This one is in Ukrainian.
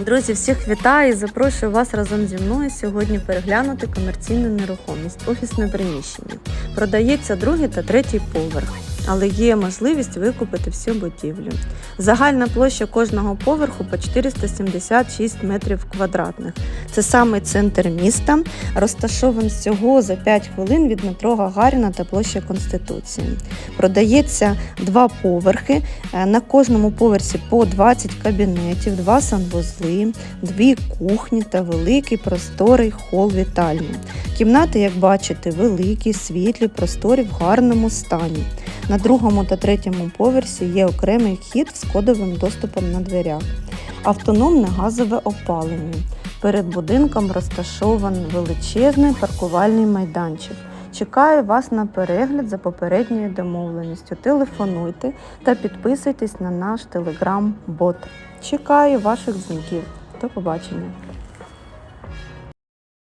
Друзі, всіх вітаю і запрошую вас разом зі мною сьогодні переглянути комерційну нерухомість, офісне приміщення. Продається другий та третій поверх, але є можливість викупити всю будівлю. Загальна площа кожного поверху по 476 метрів квадратних. Це саме центр міста, розташований всього за 5 хвилин від метро Гагаріна та площа Конституції. Продається два поверхи. Е, На кожному поверсі по 20 кабінетів, два санвузли, дві кухні та великий просторий хол вітальні. Кімнати, як бачите, великі, світлі, просторі в гарному стані. На другому та третьому поверсі є окремий вхід з кодовим доступом на дверях. Автономне газове опалення. Перед будинком розташований величезний паркувальний майданчик. Чекаю вас на перегляд за попередньою домовленістю. Телефонуйте та підписуйтесь на наш телеграм-бот. Чекаю ваших дзвінків. До побачення.